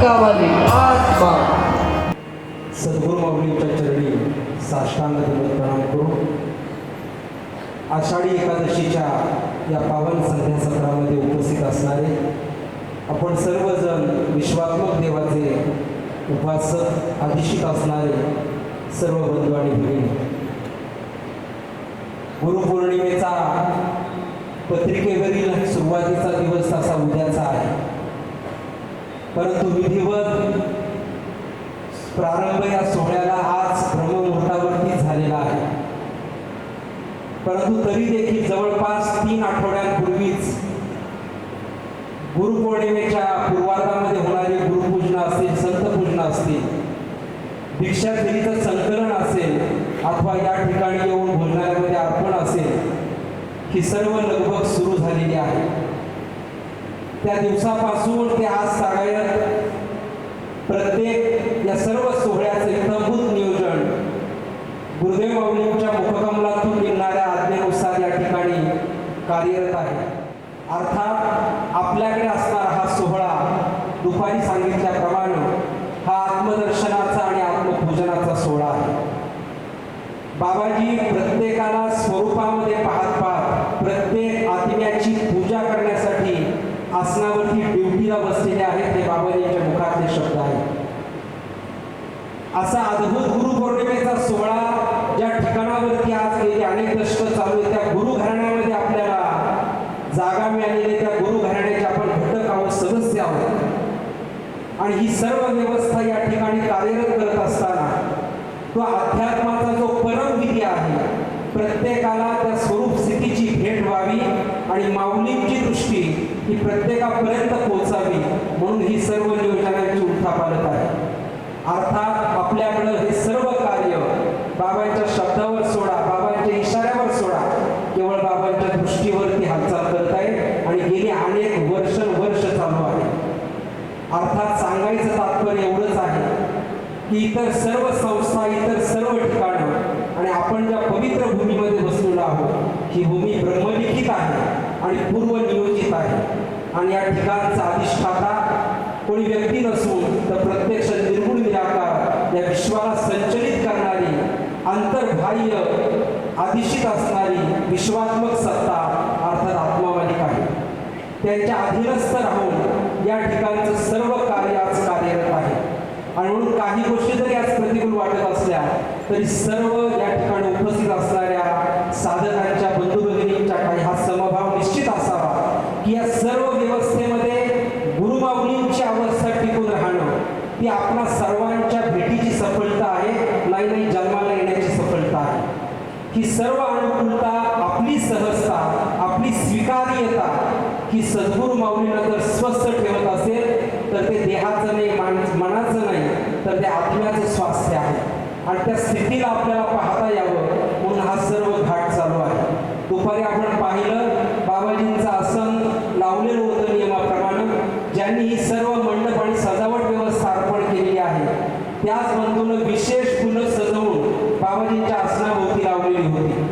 कावाली आत्मा सद्गुरु माऊलींच्या चरणी साष्टांग प्रणाम करू. आषाढी एकादशीच्या या पावन संध्या सत्रामध्ये उपस्थित असणारे आपण सर्वजण विश्वात्मक देवाचे उपासक अभिषिक असणारे सर्व बंधू आणि भगिनी. गुरुपौर्णिमेचा पत्रिकेवरील सुरुवातीचा दिवस असा उद्याचा परंतु विधिवत प्रारंभ या सोहळ्याला आज ब्रह्ममुहूर्तावरती झालेला आहे. परंतु तरी देखील जवळपास तीन आठवड्यांपूर्वीच गुरुपौर्णिमेच्या पूर्वार्धामध्ये होणारी गुरुपूजना असतील संतपूजन असतील दीक्षादेवीचं संकलन असेल अथवा या ठिकाणी येऊन भोजनालयामध्ये अर्पण असेल ही सर्व लगबग सुरू झालेली आहे. त्या दिवसापासून ते आज सगळ्यात प्रत्येक या सर्व सोहळ्याचं इतंभूत नियोजन. गुरुदेव माऊलींच्या मुखकमलातून निघणाऱ्या आज्ञेनुसार या ठिकाणी कार्यरत आहे. अर्थात आपल्याकडे असणारा हा सोहळा दुपारी सांगितल्याप्रमाणे हा आत्मदर्शनाचा आणि आत्मपूजनाचा सोहळा आहे. बाबाजी प्रत्येकाला स्वरूपामध्ये पाहत पाहत प्रत्येक आत्म्याची पूजा करण्यासाठी आसनावरती ड्युटीला बसलेले आहेत हे बाबाजींच्या मुखातले शब्द आहेत असा अद्भुत गुरु पौर्णिमेचा सोहळा ज्या ठिकाणावरती आज गेले. अनेक दशक चालू आहे त्या गुरु घराण्यामध्ये आपल्याला जागा मिळालेली त्या गुरु घराण्याचे आपण घटक आहोत सदस्य आहोत. आणि ही सर्व व्यवस्था या ठिकाणी कार्यरत करत असताना तो अध्यात्माचा जो परमविधी आहे प्रत्येकाला त्या स्वरूप स्थितीची भेट व्हावी आणि माऊलींची दृष्टी ही प्रत्येकापर्यंत पोहोचावी म्हणून ही सर्व नियोजनांची उठापालत आहे. अर्थात आपल्याकडं हे सर्व कार्य बाबांच्या शब्दावर सोडा बाबांच्या इशाऱ्यावर सोडा. केवळ बाबांच्या दृष्टीवरती हालचाल करत आहे आणि गेली अनेक वर्ष वर्ष चालू आहे. अर्थात सांगायचं तात्पर्य एवढंच आहे की इतर सर्व संस्था इतर सर्व ठिकाणं आणि आपण ज्या पवित्र भूमीमध्ये बसलेलो आहोत ही भूमी ब्रह्मलिखित आहे आणि पूर्व नियोजित आहे. आणि या ठिकाणचा अधिष्ठाता कोणी व्यक्ती नसून तर प्रत्यक्ष निर्गुण निराकार या विश्वाला संचलित अंतर्बाह्य अधिष्ठित असणारी विश्वात्मक सत्ता अर्थात आत्मामालिक आहे. त्यांच्या अधीनस्थ राहून या ठिकाणचं सर्व कार्य आज कार्यरत आहे. आणि म्हणून काही गोष्टी जरी आज प्रतिकूल वाटत असल्या तरी सर्व या ठिकाणी उपस्थित असणाऱ्या साधकांच्या बंधू भगिनींच्या काही हा समभाव निश्चित असावा की या सर्व व्यवस्थेमध्ये गुरुमाऊलींची अवस्था टिकून राहणं ती आपला सर्वांच्या भेटीची सफलता आहे नाही नाही जन्माला येण्याची सफलता आहे ही सर्व अनुकूलता आपली सहजता आपली स्वीकार्यता ही सद्गुरू माऊलींना जर स्वस्थ ठेवत असेल तर ते देहाचं नाही मनाचं नाही तर ते आत्म्याचं स्वास्थ्य आहे. आणि त्या स्थितीला आपल्याला पाहता यावं म्हणून हा सर्व घाट चालू आहे. दुपारी आपण पाहिलं बाबाजींचं आसन लावलेलं होतं नियमाप्रमाणे ज्यांनी ही सर्व मंडप आणि सजावट व्यवस्था अर्पण केलेली आहे. त्याच बंधून विशेष फुलं सजवून बाबाजींच्या आसनाभोवती लावलेली होती.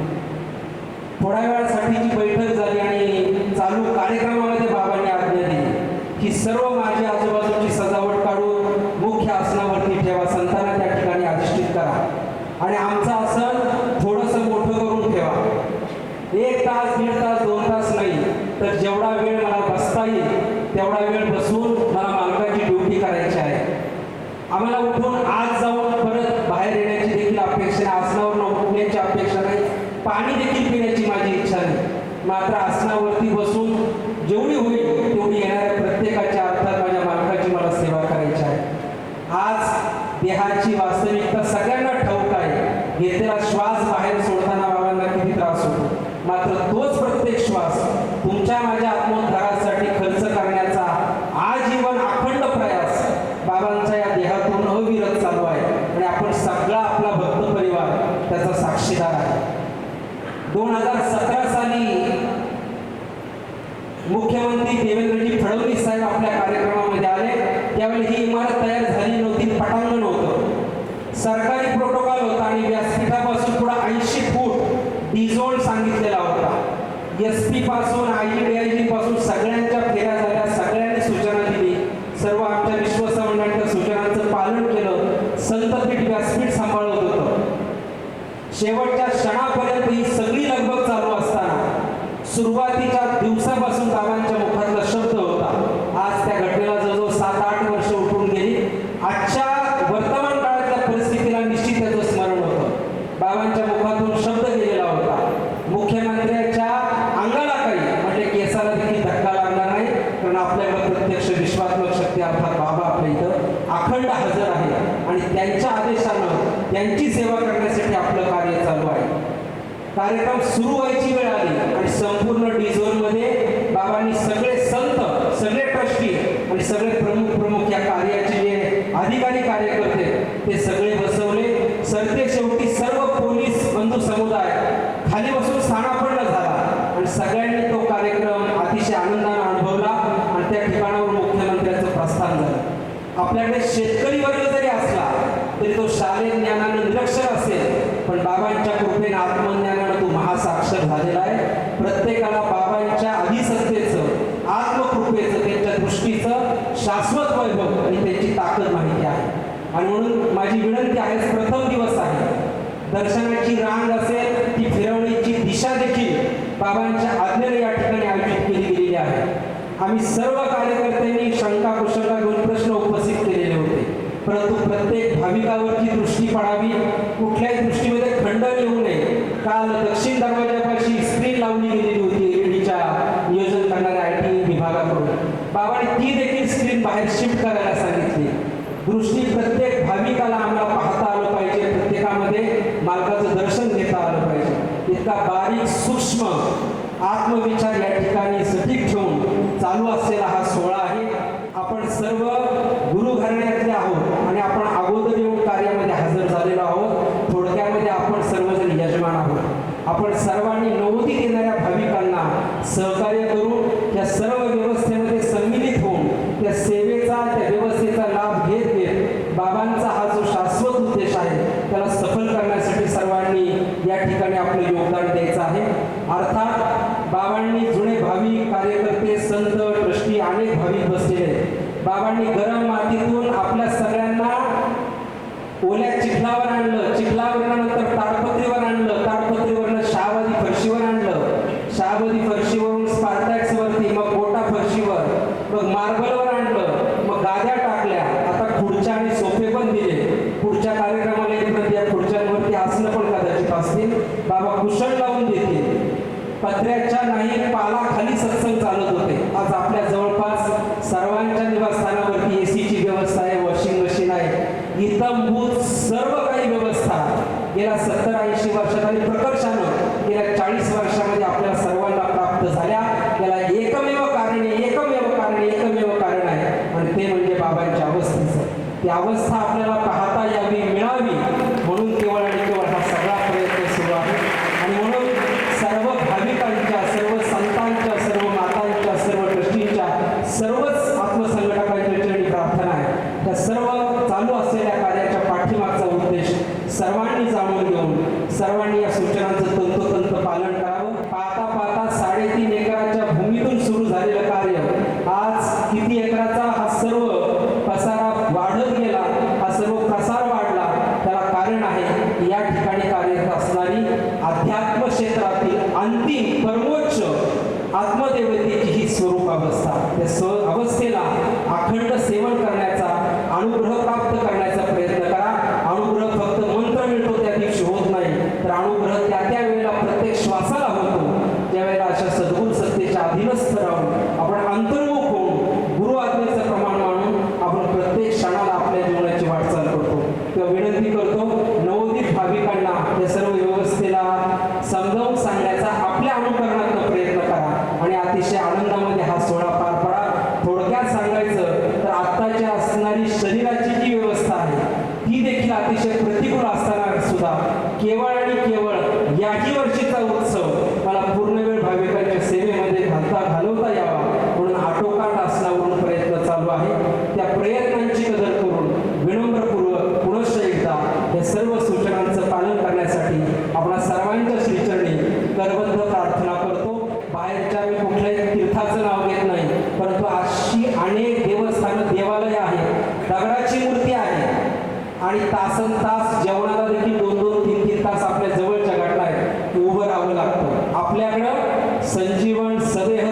थोड्या वेळा बैठक झाली आणि चालू कार्यक्रमामध्ये बाबांनी आज्ञा दिली की सर्व माझी आजूबाजूची सजावट काढून मुख्य आसनावरती ठेवा संतांना त्या ठिकाणी अधिष्ठित करा आणि आमचं आसन थोडंसं मोठं करून ठेवा एक तास दीड तास दोन तास नाही तर जेवढा वेळ मला बसता येईल तेवढा वेळ बसून मला मालकाची ड्युटी करायची आहे आम्हाला उठून आज जाऊन परत बाहेर येण्याची देखील अपेक्षा नाही आसनावर उठण्याची अपेक्षा नाही पाणी देखील पिण्याची माझी इच्छा नाही. मात्र आसनावरती बसून जेवढी होईल तेवढी येणाऱ्या प्रत्येकाच्या अर्थात माझ्या मालकाची मला सेवा करायची आहे आज देहाची वास्तविकता सगळ्यांना ठाऊक आहे घेतलेला श्वास बाहेर सोडताना बाबांना किती त्रास होतो मात्र तोच प्रत्येक श्वास तुमच्या माझ्या आत्मोद्धारासाठी खर्च करण्याचा आजीवन अखंड प्रयास बाबांच्या या देहातून अविरत चालू आहे आणि आपण सगळा आपला भक्त परिवार त्याचा साक्षीदार आहे दोन हजार सतरा साली मुख्यमंत्री देवेंद्रजी फडणवीस साहेब आपल्या कार्यक्रमामध्ये आले त्यावेळी ही इमारत तयार झाली नव्हती पटांगण होतं सरकारी प्रोटोकॉल होता आणि व्यासपीठापासून पुढे ऐंशी फूट सांगितलेला होता. एस पी पासून I G D I G पासून सगळ्यांनी फेऱ्या झाल्या सगळ्यांनी सूचना दिली सर्व आमच्या विश्वसमंडळाच्या सूचनांचं पालन केलं संतपीठ व्यासपीठ सांभाळत होतं शेवटच्या क्षणापर्यंत ही सगळी लगबग चालू असताना सुरुवातीच्या दिवसापासून बाबांच्या मुखातला शब्द होता आज त्या घटनेला जवळजवळ सात आठ वर्ष उठून गेली आजच्या वर्तमान काळातल्या परिस्थितीला निश्चित त्याचं स्मरण होतं बाबांच्या मुखातून शब्द गेलेला होता मुख्यमंत्र्यांच्या अंगाला काही म्हणजे केसाला देखील धक्का लागणार नाही कारण आपल्याकडे प्रत्यक्ष विश्वात्मक शक्ती अर्थात बाबा आपल्या इथं अखंड हजर आहे आणि त्यांच्या आदेशानं त्यांची सेवा करण्यासाठी आपलं कार्य चालू आहे कार्यक्रम सुरू व्हायची वेळ आली. आणि संपूर्णमध्ये बाबांनी सगळे संत सगळे ट्रस्टी आणि सगळे प्रमुख प्रमुख या कार्याचे जे अधिकारी कार्यकर्ते ते सगळे बसवले. सरते शेवटी सर्व पोलीस बंधू समुदाय खाली बसून स्थानापन्न झाला. आणि सगळ्यांनी तो कार्यक्रम अतिशय आनंदाने अनुभवला आणि त्या ठिकाणावर मुख्यमंत्र्यांचं प्रस्थान झालं. आपल्याकडे शेतकरी वर्ग जरी असला तरी तो शालेय ज्ञानानं निरक्षर असेल पण बाबांच्या कृपेने आत्मज्ञानाने हा साक्षर झालेला आहे. प्रत्येकाला बाबांच्या अधिसत्तेचं आत्मकृपेचं त्यांच्या दृष्टीचं शाश्वत वैभव आणि त्यांची ताकद माहिती आहे. आणि म्हणून माझी विनंती आहे प्रथम दिवस आहे. दर्शनाची रांग असेल ती फिरवण्याची दिशा देखील बाबांच्या आज्ञेने या ठिकाणी आयोजित केली गेलेली आहे. आम्ही सर्व कार्यकर्त्यांनी शंका कुशंका घेऊन प्रश्न उपस्थित केलेले होते. परंतु प्रत्येक भाविकावरची दृष्टी पाडावी कुठल्याही दृष्टीमध्ये खंडन येऊ नये. काल दक्षिण दरवाजापाशी स्क्रीन लावली गेलेली होती एडीच्या नियोजन करणाऱ्या आय टी विभागाकडून. बाबांनी ती देखील स्क्रीन बाहेर शिफ्ट करायला सांगितली. दृष्टी प्रत्येक भाविकाला आम्हाला पाहता आलं पाहिजे प्रत्येकामध्ये मार्गाचं दर्शन घेता आलं पाहिजे. इतका बारीक सूक्ष्म आत्मविचार या ठिकाणी सटीक ठेवून चालू असलेला हा सोहळा आहे. आपण सर्व गुरु घराण्यातले आहोत आणि आपण अगोदर येऊन कार्यामध्ये हजर झालेलो आहोत थोडक्यामध्ये आपण सर्वजण यजमान आहोत आपण सर्वांनी नवोदित येणाऱ्या भाविकांना सहकार्य करून या सर्व व्यवस्थेमध्ये सम्मिलित होऊन त्या सेवेचा त्या व्यवस्थेचा लाभ घेत घेत बाबांचा हा जो शाश्वत उद्देश आहे त्याला सफल करण्यासाठी सर्वांनी या ठिकाणी आपलं योगदान द्यायचं आहे. अर्थात बाबांनी जुने भाविक कार्यकर्ते संत ट्रस्टी अनेक भाविक बसलेले आहेत. बाबांनी गरम मातीतून आपल्या सगळ्यांना ओल्या चिखलावर आणलं. चिखलावरनंतर ताडपत्रीवर आणलं. ताडपत्रीवरनं शहावादी फरशीवर आणलं. शहावादी फरशीवरून स्पार्टॅक्स वरती मग गोटा फरशीवर मग मार्बलवर आणलं. मग गाद्या टाकल्या. आता खुर्च्या आणि सोफे पण दिले. पुढच्या कार्यक्रमाला येईपर्यंत या खुर्च्यांवरती आसनं पण कदाचित असतील. बाबा कुशल लावून देतील. पत्र्याच्या नाही पाला खाली सत्संग चालत होते. आज आपल्या जवळपास सर्वांच्या निवासस्थानावरती एसीची व्यवस्था आहे वॉशिंग मशीन आहे. इतंभूत सर्व काही व्यवस्था. गेल्या सत्तर ऐंशी वर्षात आणि प्रकर्षानं गेल्या चाळीस वर्षामध्ये आपल्या सर्व ती अवस्था आपल्याला पाहता यावी मिळावी म्हणून केवळ आणि केवळ हा सगळा प्रयत्न सुरू आहे आणि म्हणून सर्व भाविकांच्या सर्व संतांच्या सर्व मातांच्या सर्व ट्रस्टींच्या सर्वच आत्मसंघटकांच्या चरणी प्रार्थना आहे त्या सर्व चालू असलेल्या कार्याच्या पाठीमागचा उद्देश सर्वांनी जाणून घेऊन सर्वांनी या सूचनांचं तंतोतंत पालन करावं पाहता पाहता साडेतीन एकराच्या भूमीतून सुरू झालेलं कार्य आज किती एकराचा हा सर्व पसारा वाढत गेला हा सर्व प्रसार वाढला त्याला कारण आहे की या ठिकाणी कार्यरत असणारी अध्यात्म क्षेत्रातील अंतिम परमोच्च आत्मदेवतेची ही स्वरूप अवस्था त्या स्व अवस्थेला अखंड तीर्थाचं नाव घेत नाही परंतु अशी अनेक देवस्थानं देवालय आहे दगडाची मूर्ती आहे. आणि तासन तास जेवणाला देखील दोन दोन तीन तीन तास आपल्या जवळच्या गाठला आहे उभं राहावं लागतं. आपल्याकडं संजीवन सदेह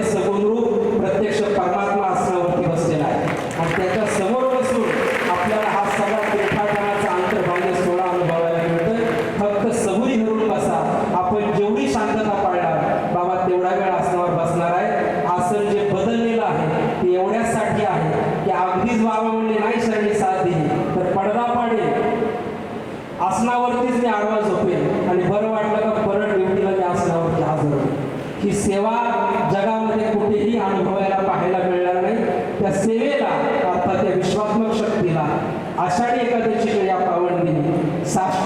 ते आडवा झोपेल आणि बरं वाटलं का परत व्यक्तीला त्या की हजर ही सेवा जगामध्ये कुठेही अनुभवायला पाहायला मिळणार नाही. त्या सेवेला अर्थात त्या विश्वात्मक शक्तीला आषाढी एकादशीकडे आपण दिली साक्ष